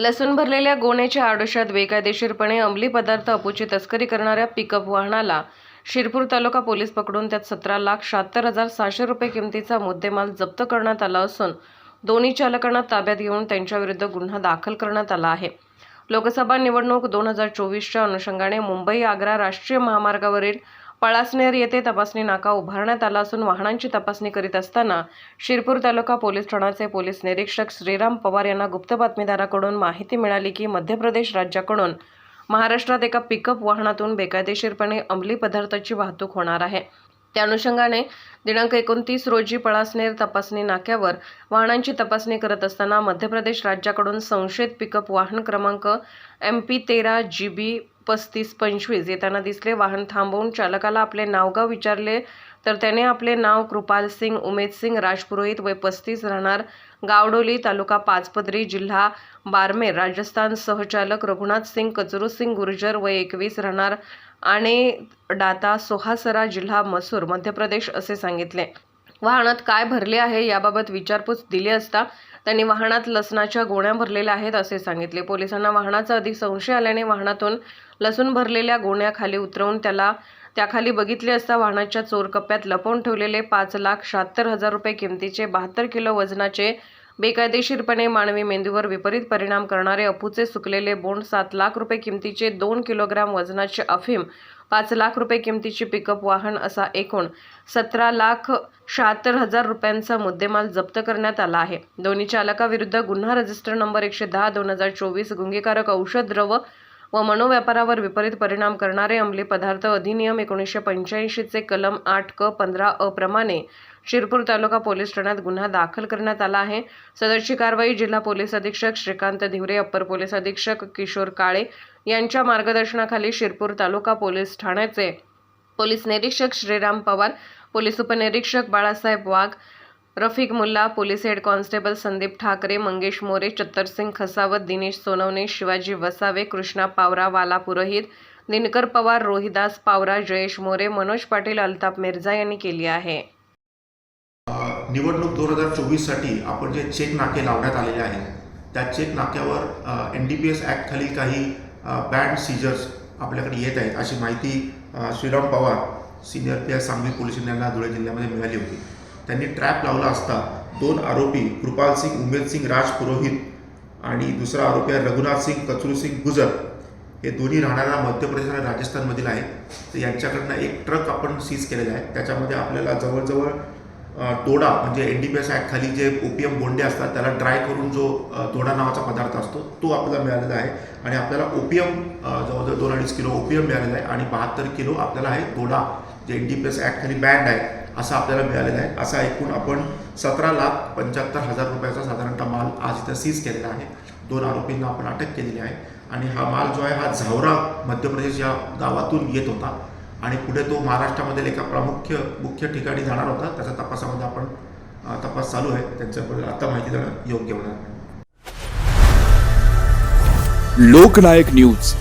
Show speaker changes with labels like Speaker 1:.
Speaker 1: लसूण भरलेल्या गोण्याच्या आडोशात बेकायदेशीरपणे अंमली पदार्थ अपूची तस्करी करणाऱ्या पिकअप वाहनाला शिरपूर तालुका पोलीस पकडून त्यात सतरा लाख शहात्तर हजार सहाशे रुपये किमतीचा मुद्देमाल जप्त करण्यात आला असून दोन्ही चालकांना ताब्यात घेऊन त्यांच्याविरुद्ध गुन्हा दाखल करण्यात आला आहे. लोकसभा निवडणूक दोन हजार चोवीसच्या अनुषंगाने मुंबई आग्रा राष्ट्रीय महामार्गावरील पळासनेर येथे तपासणी नाका उभारण्यात आला असून वाहनांची तपासणी करीत असताना शिरपूर तालुका पोलीस ठाण्याचे पोलीस निरीक्षक श्रीराम पवार यांना गुप्त बातमीदाराकडून माहिती मिळाली की मध्य प्रदेश राज्याकडून महाराष्ट्रात एका पिकअप वाहनातून बेकायदेशीरपणे अंमली पदार्थाची वाहतूक होणार आहे. त्या अनुषंगाने दिनांक एकोणतीस रोजी पळासनेर तपासणी नाक्यावर वाहनांची तपासणी करत असताना मध्य प्रदेश राज्याकडून संशयित पिकअप वाहन क्रमांक एम पी तेरा जी बी पस्तीस पंचवीस येताना दिसले. वाहन थांबवून चालकाला आपले नावगाव विचारले. तर त्याने आपले नाव कृपाल सिंग उमेद सिंग राजपुरोहित वय पस्तीस राहणार. गावडोली तालुका पाचपदरी जिल्हा बारमेर. राजस्थान सहचालक रघुनाथ सिंग कचरू सिंग गुर्जर वय एकवीस राहणार. आणि डाता सोहासरा जिल्हा मसूर मध्य प्रदेश असे सांगितले. वाहनात काय भरले आहे याबाबत विचारपूस दिली असता त्यांनी वाहनात लसणाच्या गोण्या भरलेल्या आहेत असे सांगितले. पोलिसांना वाहनाचा अधिक संशय आल्याने वाहनातून लसूण भरलेल्या गोण्या खाली उतरवून त्याला त्याखाली बघितले असता वाहनाच्या चोरकप्प्यात लपवून ठेवलेले पाच लाख शहात्तर हजार रुपये किमतीचे बहात्तर किलो वजनाचे बेकायदेशीरपणे मानवी मेंदूवर विपरीत परिणाम करणारे अफूचे सुकलेले बोंड सात लाख रुपये किमतीचे दोन किलोग्राम वजनाचे अफीम पाच लाख रुपये किमतीचे पिकअप वाहन असा एकूण सतरा लाख शहात्तर हजार रुपयांचा मुद्देमाल जप्त करण्यात आला आहे. दोन्ही चालकाविरुद्ध गुन्हा रजिस्टर नंबर एकशे दहा दोन हजार चोवीस गुंगीकारक औषध द्रव व मनोव्यापारावर विपरीत परिणाम करणारे अंमली पदार्थ अधिनियम एकोणीसशे पंच्याऐंशीचे कलम आठ क पंधरा अ प्रमाणे शिरपूर तालुका पोलीस ठाण्यात गुन्हा दाखल करण्यात आला आहे. सदरची कारवाई जिल्हा पोलीस अधीक्षक श्रीकांत धिवरे अप्पर पोलीस अधीक्षक किशोर काळे यांच्या मार्गदर्शनाखाली शिरपूर तालुका पोलीस ठाण्याचे पोलीस निरीक्षक श्रीराम पवार पोलीस उपनिरीक्षक Balasaheb Wagh Rafiq Mulla police head constable Sandeep Thakre Mangesh More Chattarsingh Khasawat Dinesh Sonawane Shivaji Vasave Krishna Pawara Vala Purohit Dinkar Pawar Rohidas Pawara Jayesh More Manoj Patil Altaf Mirza यांनी केली आहे.
Speaker 2: निवडणूक दोन हजार चोवीससाठी आपण जे चेक नाके लावण्यात आलेले आहेत त्या चेक नाक्यावर एन डी पी एस ॲक्टखाली काही बँड सीजर्स आपल्याकडे येत आहेत अशी माहिती Shriram Pawar senior P S Sangli police यांना धुळे जिल्ह्यामध्ये मिळाली होती. त्यांनी ट्रॅप लावला असता. दोन आरोपी कृपाल सिंग उमेद सिंग राज पुरोहित आणि दुसरा आरोपी आहे रघुनाथ सिंग कचरू सिंग गुजर. हे दोन्ही राहणारा मध्य प्रदेश आणि राजस्थानमधील आहेत. तर यांच्याकडनं एक ट्रक आपण सीज केलेला आहे. त्याच्यामध्ये आपल्याला जवळजवळ तोडा म्हणजे N D P S act खाली जे ओपीएम बोंडे असतात त्याला ड्राय करून जो तोडा नावाचा पदार्थ असतो तो आपल्याला मिळालेला आहे. आणि आपल्याला ओपीएम जवळजवळ दोन अडीच किलो ओपीएम मिळालेला आहे आणि बहात्तर किलो आपल्याला आहे तोडा. जे N D P S act banned आहे असं आपल्याला मिळालेलं आहे. असा एकूण आपण सतरा लाख पंच्याहत्तर हजार रुपयाचा साधारणतः माल आज इथं सीज केलेला आहे. दोन आरोपींना आपण अटक केलेली आहे. आणि हा माल जो आहे हा झावरा मध्य प्रदेश या गावातून येत होता. आणि पुढे तो महाराष्ट्रामधील एका प्रामुख्य मुख्य ठिकाणी जाणार होता. त्याच्या तपासामध्ये आपण तपास चालू आहे. त्यांच्याबद्दल आता माहिती देणं योग्य होणार
Speaker 3: लोकनायक न्यूज.